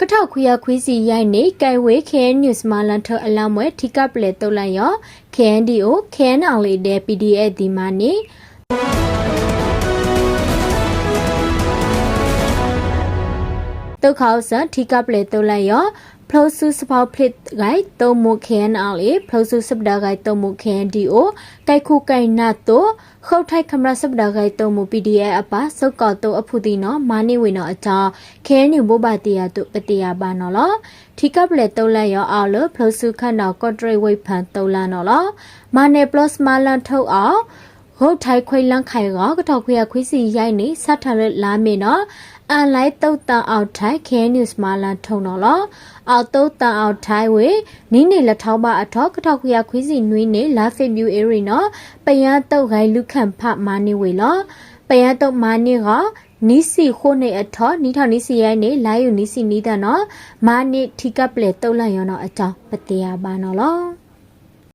ကထောက်ခွေရခွေးစီရိုက်နေကဲဝေ KN News မလန်ထအလောင်းမွဲထိကပလေတုတ်လိုက်ရော KNDO KN အောင်လေးတဲ့ PDF ဒီမနီ တုတ်ခေါဆန်ထိကပလေတုတ်လိုက်ရောဖလောဆူစပေါဖလစ်ဂိုင်တုံမခဲန်အောင်လေဖလောဆူစပဒါဂိုင်တုံမခဲန်ဒီအိုကိုက်ခုကိုင်နာတိုခုတ်ထိုက်ခမရစပဒါဂိုင်တုံမ PDF အပါစုတ်ကောတုအဖူတီနော်မာနေဝေနော်အကြောင်းခဲညဘိုဘာတီယာတုပတီယာပါနော်လောထီကပ်လေတုံးလက်ရောအောင်လို့ဖလောဆူခတ်နော်ကော့ထရိတ်ဝိတ်ဖန်တုံးလာနော်လောမာနေပလော့စ်မာလန်ထုတ်အောင် ဟုတ်ထိုက်ခွေလန်းခိုင်ကကထောက်ခွေရခွေးစီရိုက်နေစတ်ထရလာမေနော်အန်လိုက်တုတ်တန်အောက်ထိုက်ခဲနျူးမာလန်ထုံနော်လောအောက်တုတ်တန်အောက်ထိုက်ဝေနီးနေလက်ထောက်ပါအထောက်ကထောက်ခွေရခွေးစီနွေးနေလာဖေဗျူအေရီနော်ပယန်းတုတ်ခိုင်လူခန့်ဖမာနေဝေလောပယန်းတုတ်မာနေကနီးစီခိုးနေအထောနီးထောင်နီးစီရိုင်းနေလာယူနီးစီနီးတဲ့နော်မာနေထီကပ်လေတုတ်လိုက်ရောနော်အကြောင်းပတေယပါနော်လော